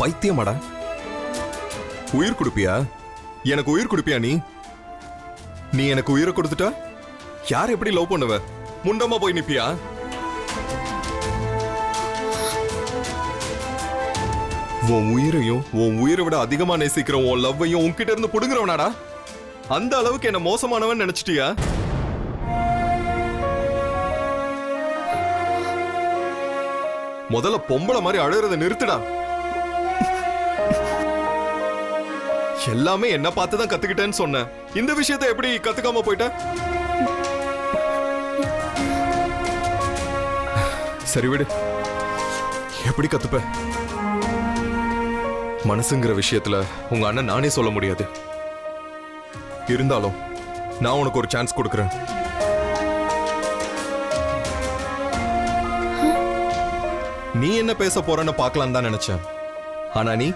பைத்தியமாடா. உயிர் கொடுப்பியா? எனக்கு உயிர் கொடுப்பியா நீ? நீ எனக்கு உயிரை கொடுத்துட்டா? யார் எப்படி லவ் பண்ணுவ? முண்டமா போய் நிப்பியா? உன் உயிரையும் உன் உயிரை விட அதிகமா நேசிக்கிற உன் லவ்வையும் உன்கிட்ட இருந்து புடுங்குறவனாடா. அந்த அளவுக்கு என்ன மோசமானவன் நினைச்சிட்டியா? முதல்ல பொம்பளை மாதிரி அழுறத நிறுத்துடா. எல்லாமே என்ன பார்த்து தான் கத்துக்கிட்டேன்னு சொன்னேன். இந்த விஷயத்த எப்படி கத்துக்காம போயிட்ட? சரி விடு. எப்படி கத்துப்ப? மனசுங்கிற விஷயத்துல உங்க அண்ணன் நானே சொல்ல முடியாது. இருந்தாலும் நான் உனக்கு ஒரு சான்ஸ் கொடுக்குறேன். நீ என்ன பேச போறன்னு பார்க்கலாம் தான் நினைச்சேன். ஆனா நீ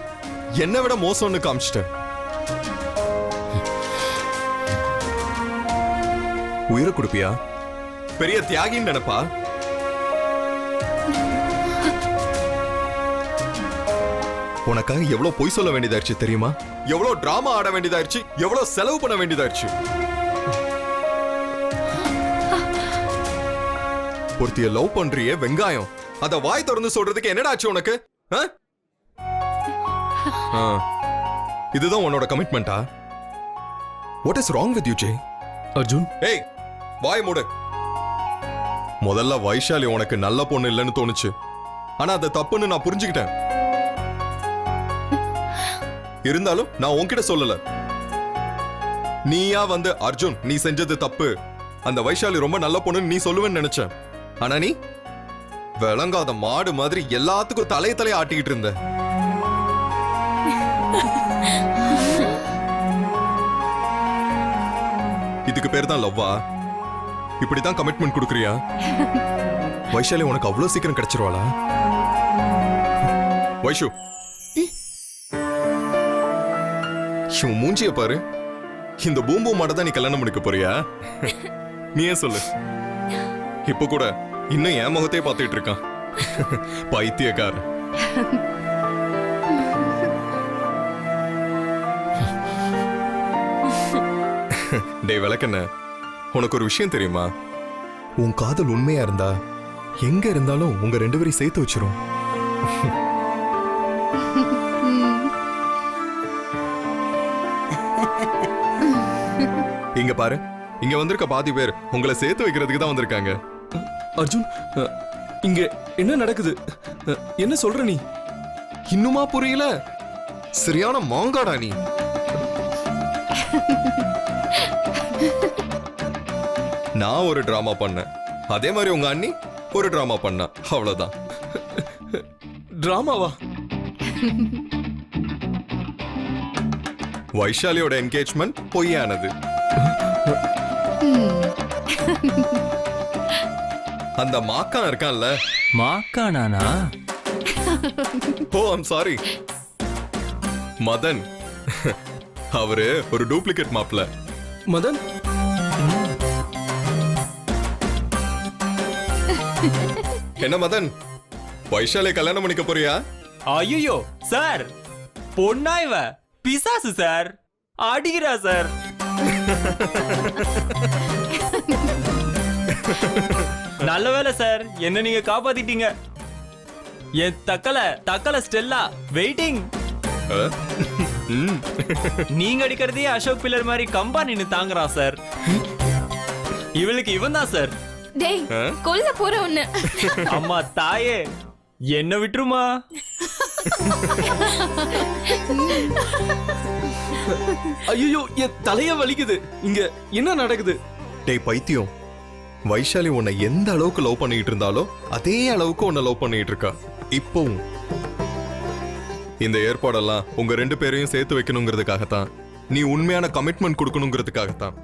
என்னை விட மோசம்னு காமிச்சிட்ட. உயிரை கொடுப்பியா? பெரிய தியாகின்னு நினைப்பா? உனக்காக எவ்வளவு பொய் சொல்ல வேண்டியதாயிருச்சு தெரியுமா? எவ்வளவு டிராமா ஆட வேண்டியதாயிருச்சு? எவ்வளவு செலவு பண்ண வேண்டியதாயிருச்சு? ஒருத்திய லவ் பண்றியே வெங்காயம். அத வாய் திறந்து சொல்றதுக்கு என்னடா ஆச்சு உனக்கு. இதுதான் உன்னோட கமிட்மெண்டா what is wrong with you Jai Arjun? ஏய் வாய் மூடு. முதல்ல வைஷாலி உனக்கு நல்ல பொண்ணு இல்லைன்னு தோணுச்சு. ஆனா அது தப்புன்னு நான் புரிஞ்சுக்கிட்டேன். இருந்தாலும் நான் உன்கிட்ட சொல்லல. நீயா வந்து அர்ஜுன் நீ செஞ்சது தப்பு. அந்த வைஷாலி ரொம்ப நல்ல பொண்ணுன்னு நீ சொல்லுவேன்னு நினைச்சேன். ஆனா நீ விளங்காத மாடு மாதிரி எல்லாத்துக்கும் தலைய தலைய ஆட்டிக்கிட்டு இருந்த. இதுக்கு பேர் தான் லவ்வா? இப்படிதான் கமிட்மெண்ட் கொடுக்குறியா? வைஷாலி உனக்கு அவ்வளவு சீக்கிரம் கிடைச்சிருவாளா? வைஷு. இவன் மூஞ்சிய பாரு. இந்த பூம்பு மாட தான் நீ கல்யாணம் பண்ணிக்க போறியா? நீ ஏன் சொல்லு? இப்ப கூட இன்னும் என் முகத்தையே பார்த்துட்டு இருக்கான். பைத்தியக்கார டேய் விளக்கண்ண உனக்கு ஒரு விஷயம் தெரியுமா? உன் காதல் உண்மையா இருந்தா எங்க இருந்தாலும் உங்க ரெண்டு பேரையும் சேர்த்து வச்சிரும். இங்க பாரு இங்க வந்திருக்க பாதி பேர் உங்களை சேர்த்து வைக்கிறதுக்கு தான் வந்திருக்காங்க. அர்ஜுன் இங்க என்ன நடக்குது? என்ன சொல்ற நீ? இன்னுமா புரியல? சரியான மாங்காடா நீ. நான் ஒரு டிராமா பண்ணேன். அதே மாதிரி உங்க அண்ணி ஒரு டிராமா பண்ணா. அவ்வளவுதான். டிராமாவா வைஷாலியோட என்கேஜ்மெண்ட் பொய்யானது. அந்த மாக்கான் இருக்கான்ல. மாக்கானானா? Oh I'm sorry Madan. அவரு ஒரு டூப்ளிகேட் மாப்ள மதன்? என்ன மதன்? வைஷாலியை கல்யாணம் பண்ணிக்க போறியா? ஐயோ சார். பொண்ணா இவ. பிசாசு சார். அடிக்கிறா சார். நல்ல வேலை சார். என்ன நீங்க காப்பாத்திட்டீங்க? என் தக்கலை தக்கலை ஸ்டெல்லா வெயிட்டிங். அஹ்? ம். நீங்க அடிக்கிறதே அசோக் பில்லர் மாதிரி கம்பா நின்னு தாங்குறான் சார். இவளுக்கு இவன் தான் சார். டேய்? கொல்ல போற ஒண்ணு. அம்மா தாயே என்ன விட்டுருமா? ஐயோ என் தலைய வலிக்குது. இங்க என்ன நடக்குது? டேய் பைத்தியம். வைஷாலி உன்னை எந்த அளவுக்கு லவ் பண்ணிட்டு இருந்தாலோ அதே அளவுக்கு உன்னை லவ் பண்ணிட்டு இருக்கா. இப்பவும். இந்த ஏற்பாடெல்லாம் உங்க ரெண்டு பேரையும் சேர்த்து வைக்கணுங்கிறதுக்காகத்தான். நீ உண்மையான கமிட்மெண்ட் கொடுக்கணுங்கிறதுக்காகத்தான்.